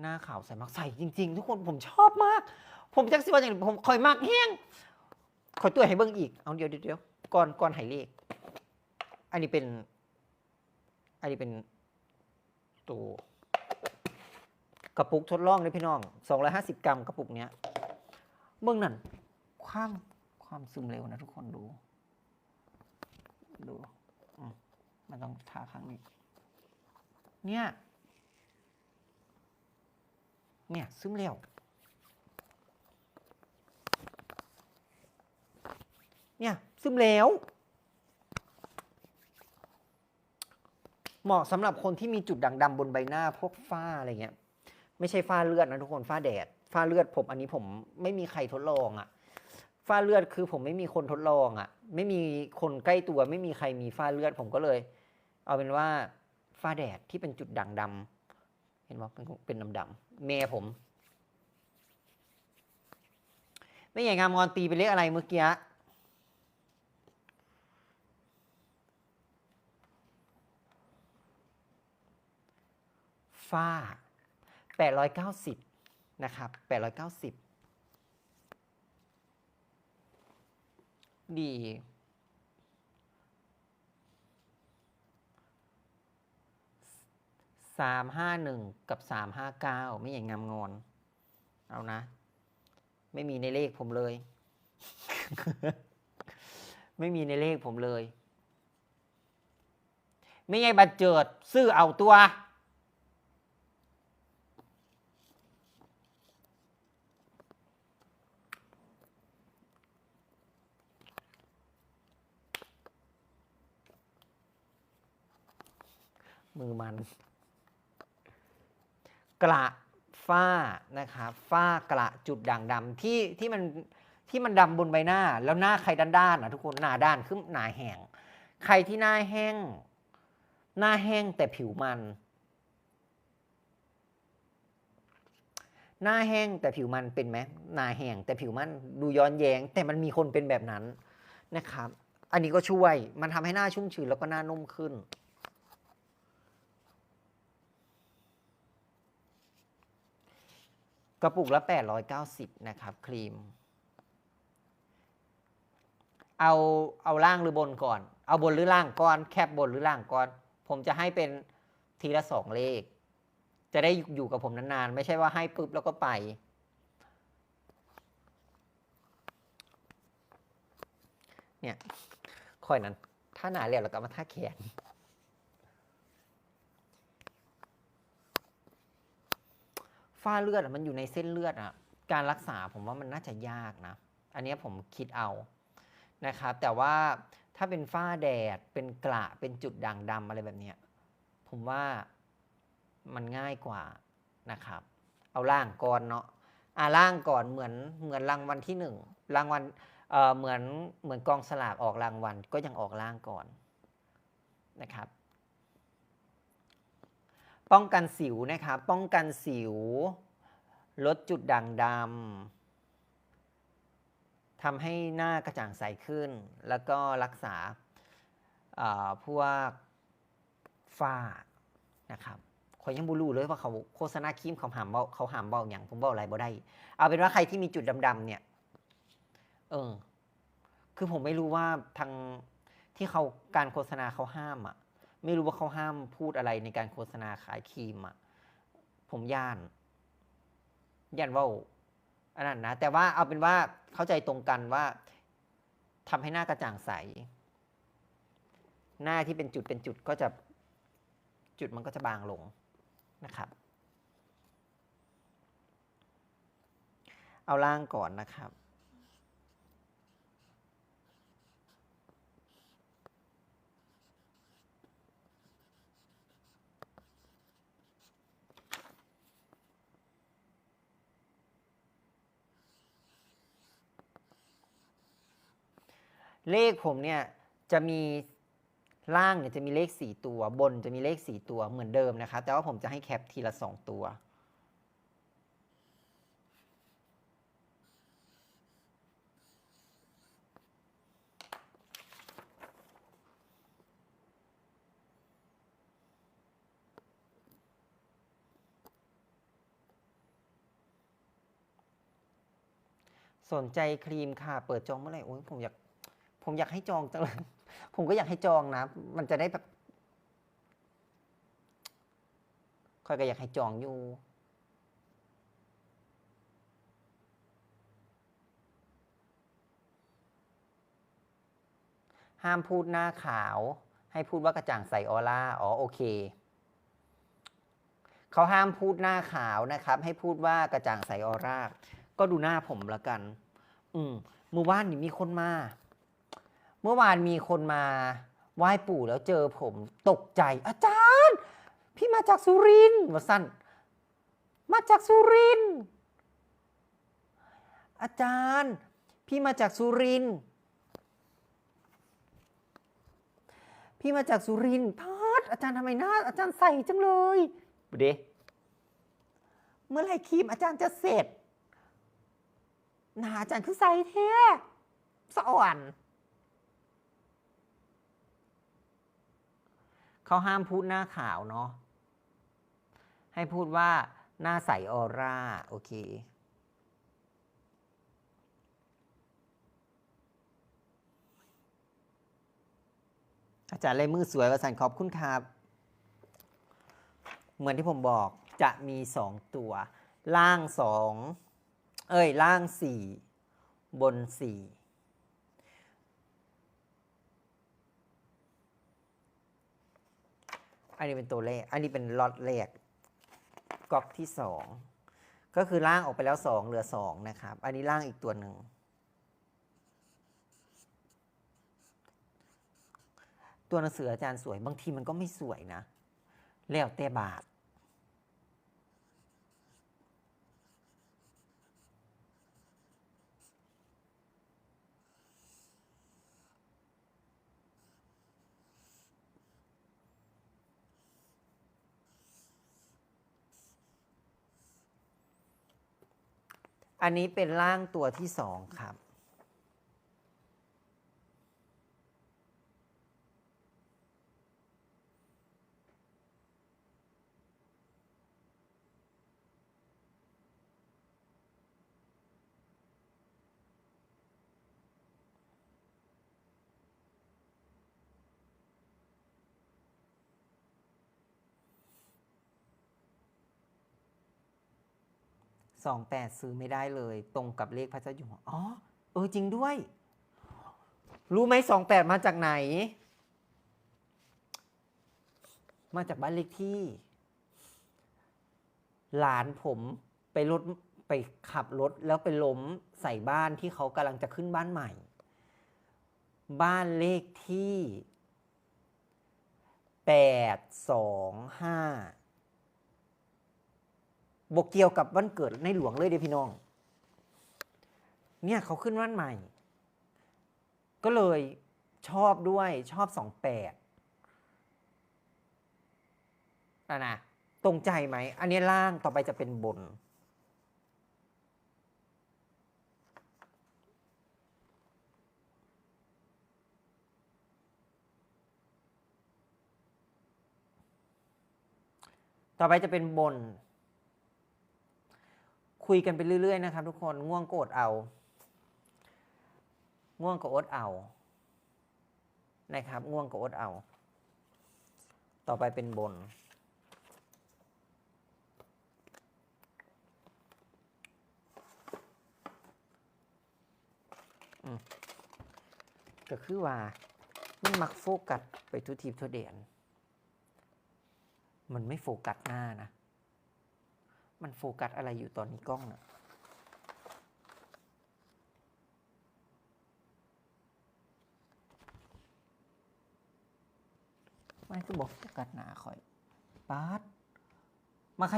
หน้าขาวใสมากใสจริง ๆ ทุกคนผมชอบมาก ผมจักสิว่าอย่างผมคอยมากแห้งคอยตัวให้เบิ่งอีกเอาเดี๋ยวเดี๋ยวก่อนก่อนหายเลข อันนี้เป็น อันนี้เป็นตัวกระปุกทดลองเลยพี่น้อง 250 กรัมกระปุกเนี้ยเบื้องนั่นความความซึมเร็วนะทุกคนดู ดูมมันต้องทาครั้งนี้ เนี่ย เนี่ยซึมเร็วเนี่ยซึมแล้ว เหมาะสำหรับคนที่มีจุดด่างดำบนใบหน้าพวกฝ้าอะไรเงี้ย ไม่ใช่ฝ้าเลือดนะทุกคนฝ้าแดดฝ้าเลือดผมอันนี้ผมไม่มีใครทดลองอะ่ะฝ้าเลือดคือผมไม่มีคนทดลองอะไม่มีคนใกล้ตัวไม่มีใครมีฝ้าเลือดผมก็เลย เอาเป็นว่าฝ้าแดดที่เป็นจุดด่างดำ เห็นว่าเป็นดำดำๆเมย์ผมไม่ใหญ่งามงอนตีไปเลขอะไรเมื่อกี้ฝ้า 890 นะครับ 890 ดี 351กับ359ไม่อย่างงามงอน เอานะ ไม่มีในเลขผมเลย ไม่มีในเลขผมเลย ไม่ใช่บัตรเจิดซื้อเอาตัวมือมัน กระฝ้านะครับฝ้ากระจุดด่างดำที่ที่มันที่มันดำบนใบหน้า แล้วหน้าใครด้านๆนะทุกคนหน้าด้านคือหน้าแห้งใครที่หน้าแห้ง หน้าแห้งแต่ผิวมัน หน้าแห้งแต่ผิวมันเป็นไหมหน้าแห้งแต่ผิวมันดูย้อนแยงแต่มันมีคนเป็นแบบนั้นนะครับ อันนี้ก็ช่วยมันทำให้หน้าชุ่มชื้นแล้วก็หน้านุ่มขึ้น กระปุกละ 890 นะครับ ครีม เอาเอาล่างหรือบนก่อน เอาบนหรือล่างก่อน แคบบนหรือล่างก่อน ผมจะให้เป็นทีละสองเลข จะได้อยู่กับผมนานๆ ไม่ใช่ว่าให้ปุ๊บแล้วก็ไป เนี่ยค่อยนั้น ถ้าหนาเรียวแล้วก็มาท่าแขน ฝ้าเลือดมันอยู่ในเส้นเลือดอะการรักษาผมว่ามันน่าจะยากนะ อันนี้ผมคิดเอานะครับ แต่ว่าถ้าเป็นฝ้าแดดเป็นกระเป็นจุดด่างดำอะไรแบบนี้ผมว่ามันง่ายกว่านะครับ เอาล่างก่อนเนาะอ่าล่างก่อนเหมือนเหมือนรางวัลที่หนึ่งรางวัลเอ่อเหมือนเหมือนกองสลากออกรางวัลก็ยังออกล่างก่อนนะครับ ป้องกันสิวนะครับ ป้องกันสิว ลดจุดด่างดำทำให้หน้ากระจ่างใสขึ้น แล้วก็รักษาพวกฝ้านะครับขอยยังบูรู้เลยว่าเขาโฆษณาครีมเขาหามเบาเขาหามเบาอย่างผมเบาอะไรบ่ได้ เอาเป็นว่าใครที่มีจุดดำๆเนี่ย เออ คือผมไม่รู้ว่าทางที่เขาการโฆษณาเขาห้ามอะ ไม่รู้ว่าเขาห้ามพูดอะไรในการโฆษณาขายครีมอะ ผมย่าน ย่านว่าอันนั้นนะ แต่ว่าเอาเป็นว่าเข้าใจตรงกันว่าทำให้หน้ากระจ่างใส หน้าที่เป็นจุดเป็นจุดก็จะจุดมันก็จะบางลงนะครับ เอาล่างก่อนนะครับ เลขผมเนี่ยจะมีล่างเนี่ยจะมีเลขสี่ตัว บนจะมีเลขสี่ตัวเหมือนเดิมนะครับ แต่ว่าผมจะให้แคปทีละสองตัว สนใจครีมค่ะ เปิดจองเมื่อไหร่ โอ้ยผมอยาก ผมอยากให้จองจังเลยผมก็อยากให้จองนะ มันจะได้แบบค่อยก็อยากให้จองอยู่ห้ามพูดหน้าขาว ให้พูดว่ากระจ่างใสออร่าอ๋อโอเคเขาห้ามพูดหน้าขาวนะครับ ให้พูดว่ากระจ่างใสออร่าก็ดูหน้าผมละกัน อืมเมื่อวานนี่มีคนมา มื่อวานมีคนมาไหว้ปู่แล้วเจอผมตกใจ อาจารย์ พี่มาจากสุรินทร์วะสั้น มาจากสุรินทร์อาจารย์ พี่มาจากสุรินทร์พี่มาจากสุรินทร์พาดอาจารย์ทำไมหน้าอาจารย์ใส่จังเลยเดเมื่อไรครีมอาจารย์จะเสร็จหนาอาจารย์คือใส่แท้สอ่อน เขาห้ามพูดหน้าขาวเนาะให้พูดว่าหน้าใสออร่า โอเค อาจารย์เลยมือสวยประสานขอบคุณครับ เหมือนที่ผมบอกจะมีสองตัว ล่างสอง เอ้ย ล่างสี่ บนสี่ อันนี้เป็นตัวเลข อันนี้เป็นล็อตแรกก๊อกที่สองก็คือล่างออกไปแล้วสองเหลือสองนะครับ อันนี้ล่างอีกตัวหนึ่งตัวหนังสืออาจารย์สวยบางทีมันก็ไม่สวยนะ แล้วแต่บาท อันนี้เป็นร่างตัวที่สองครับ สองแปดซื้อไม่ได้เลย ตรงกับเลขพระเจ้าอยู่หัวอ๋อเออจริงด้วย รู้ไหมสองแปดมาจากไหน มาจากบ้านเลขที่ หลานผมไปรถไปขับรถแล้วไปล้มใส่บ้านที่เขากำลังจะขึ้นบ้านใหม่ บ้านเลขที่แปดสองห้า บกเกี่ยวกับวันเกิดในหลวงเลยเด้อพี่น้อง เนี่ยเขาขึ้นวันใหม่ ก็เลยชอบด้วยชอบสองแปดนะนะตรงใจไหม อันนี้ล่างต่อไปจะเป็นบน ต่อไปจะเป็นบน คุยกันไปเรื่อยๆนะครับทุกคนง่วงก็อดเอา ง่วงก็อดเอานะครับ ง่วงก็อดเอา ต่อไปเป็นบน ก็คือว่า มันมักโฟกัสไปทุทีทุเดียน มันไม่โฟกัสหน้านะ มันโฟกัสอะไรอยู่ตอนนี้กล้องน่ะไม่คือบอกโฟกัสหนาคอยปาดมาขย